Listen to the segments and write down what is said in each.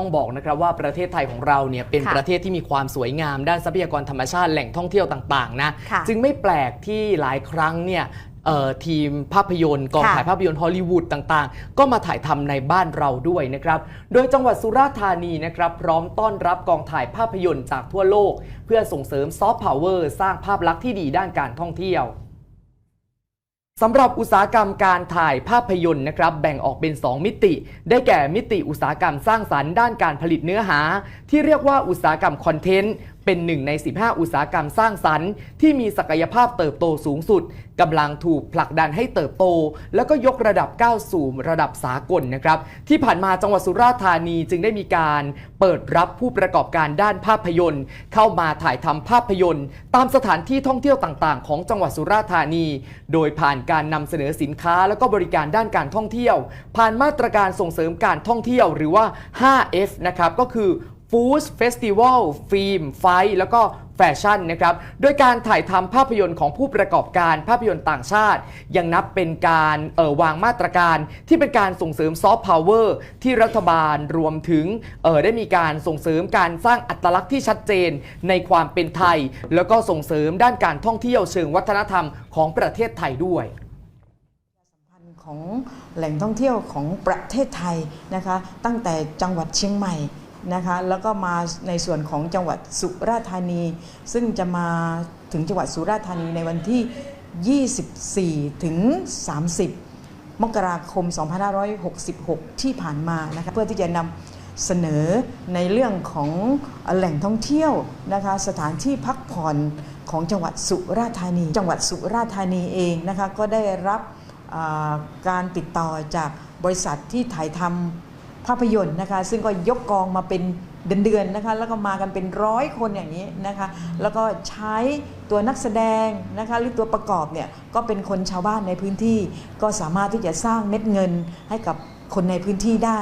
ต้องบอกนะครับว่าประเทศไทยของเราเนี่ยเป็นค่ะประเทศที่มีความสวยงาม ด้านทรัพยากรธรรมชาติแหล่งท่องเที่ยวต่างๆนะค่ะจึงไม่แปลกที่หลายครั้งเนี่ยเอ่อทีมภาพยนตร์กองค่ะถ่ายภาพยนตร์ฮอลลีวูดต่างๆ ก็มาถ่ายทำในบ้านเราด้วยนะครับ โดยจังหวัดสุราษฎร์ธานีนะครับพร้อมต้อนรับกองถ่ายภาพยนตร์จากทั่วโลก เพื่อส่งเสริมซอฟต์พาวเวอร์สร้างภาพลักษณ์ที่ดีด้านการท่องเที่ยว สำหรับอุตสาหกรรมการถ่ายภาพยนตร์นะครับแบ่งออกเป็น 2 มิติ ได้แก่มิติอุตสาหกรรมสร้างสรรค์ด้านการผลิตเนื้อหา ที่เรียกว่าอุตสาหกรรมคอนเทนต์เป็นหนึ่งใน 15 อุตสาหกรรมสร้างสรรค์ ที่มีศักยภาพเติบโตสูงสุดกำลังถูกผลักดันให้เติบโต แล้วก็ยกระดับก้าวสู่ระดับสากลนะครับ ที่ผ่านมาจังหวัดสุราษฎร์ธานีจึงได้มีการเปิดรับผู้ประกอบการด้านภาพยนตร์ เข้ามาถ่ายทำภาพยนตร์ ตามสถานที่ท่องเที่ยวต่างๆ ของจังหวัดสุราษฎร์ธานี โดยผ่านการนำเสนอสินค้า แล้วก็บริการด้านการท่องเที่ยว ผ่านมาตรการส่งเสริมการท่องเที่ยวหรือว่า 5F นะครับก็คือ Food Festival ฟิล์มไฟแล้วก็แฟชั่นนะครับโดยการถ่ายทำภาพยนตร์ของผู้ประกอบการภาพยนตร์ต่างชาติ ยังนับเป็นการเอ่อวางมาตรการที่เป็นการส่งเสริมซอฟต์พาวเวอร์ที่รัฐบาลรวมถึงเอ่อได้มีการส่งเสริมการสร้างอัตลักษณ์ที่ชัดเจนในความเป็นไทย แล้วก็ส่งเสริมด้านการท่องเที่ยวเชิงวัฒนธรรมของประเทศไทยด้วยของแหล่งท่องเที่ยวของประเทศไทยนะคะ ตั้งแต่จังหวัดเชียงใหม่ นะคะแล้วก็มาในส่วนของจังหวัดสุราษฎร์ธานี ซึ่งจะมาถึงจังหวัดสุราษฎร์ธานีในวันที่ 24 ถึง 30 มกราคม 2566 ที่ผ่านมานะคะเพื่อที่จะนำเสนอในเรื่องของแหล่งท่องเที่ยวนะคะสถานที่พักผ่อนของจังหวัดสุราษฎร์ธานี จังหวัดสุราษฎร์ธานีเองนะคะก็ได้รับการติดต่อจากบริษัทที่ถ่ายทำาพยนตร์นะคะ ซึ่งก็ยกกองมาเป็นเดือนๆนะคะแล้วก็มากันเป็นร้อยคนอย่างนี้นะคะ แล้วก็ใช้ตัวนักแสดงนะคะหรือตัวประกอบเนี่ยก็เป็นคนชาวบ้านในพื้นที่ ก็สามารถที่จะสร้างเม็ดเงินให้กับคนในพื้นที่ได้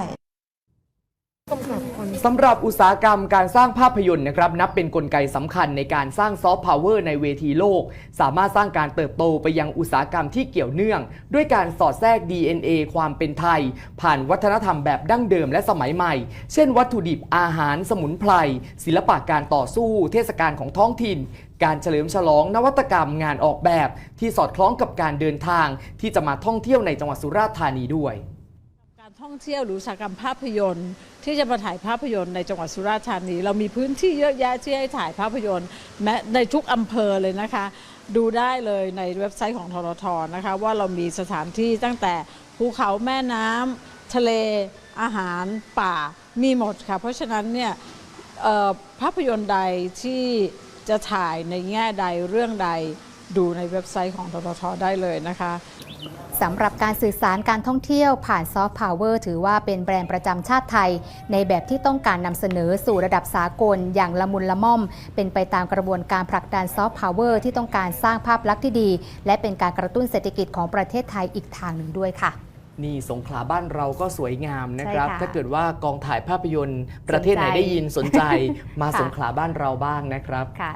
สำหรับอุตสาหกรรมการสร้างภาพยนตร์นะครับนับเป็นนกลไกสำคัญในการสร้างซอฟต์พาวเวอร์ในเวทีโลก สามารถสร้างการเติบโตไปยังอุตสาหกรรมที่เกี่ยวเนื่อง ด้วยการสอดแทรก DNA ความเป็นไทย ผ่านวัฒนธรรมแบบดั้งเดิมและสมัยใหม่ เช่น วัตถุดิบอาหารสมุนไพรศิลปะการต่อสู้ เทศกาลของท้องถิ่นการเฉลิมฉลองนวัตกรรมงานออกแบบ ที่สอดคล้องกับการเดินทาง ที่จะมาท่องเที่ยวในจังหวัดสุราษฎร์ธานีด้วย ท่องเที่ยวหรืออุตสาหกรรมภาพยนตร์ ที่จะมาถ่ายภาพยนตร์ในจังหวัดสุราษฎร์ธานี เรามีพื้นที่เยอะแยะที่ให้ถ่ายภาพยนตร์แม้ในทุกอำเภอเลยนะคะ ดูได้เลยในเว็บไซต์ของทรทนะคะ ว่าเรามีสถานที่ตั้งแต่ภูเขาแม่น้ำทะเลอาหารป่ามีหมดค่ะ เพราะฉะนั้นเนี่ยภาพยนตร์ใดที่จะถ่ายในแง่ใดเรื่องใดดูในเว็บไซต์ของทรทได้เลยนะคะ สำหรับการสื่อสารการท่องเที่ยวผ่านซอฟต์พาวเวอร์ถือว่าเป็นแบรนด์ประจำชาติไทย ในแบบที่ต้องการนำเสนอสู่ระดับสากลอย่างละมุนละม่อม เป็นไปตามกระบวนการผลักดันซอฟต์พาวเวอร์ที่ต้องการสร้างภาพลักษณ์ที่ดี และเป็นการกระตุ้นเศรษฐกิจของประเทศไทยอีกทางหนึ่งด้วยค่ะนี่สงขลาบ้านเราก็สวยงามนะครับใช่ค่ะถ้าเกิดว่ากองถ่ายภาพยนตร์ ประเทศไหนสนใจได้ยินสนใจ มาค่ะสงขลาบ้านเราบ้างนะครับค่ะ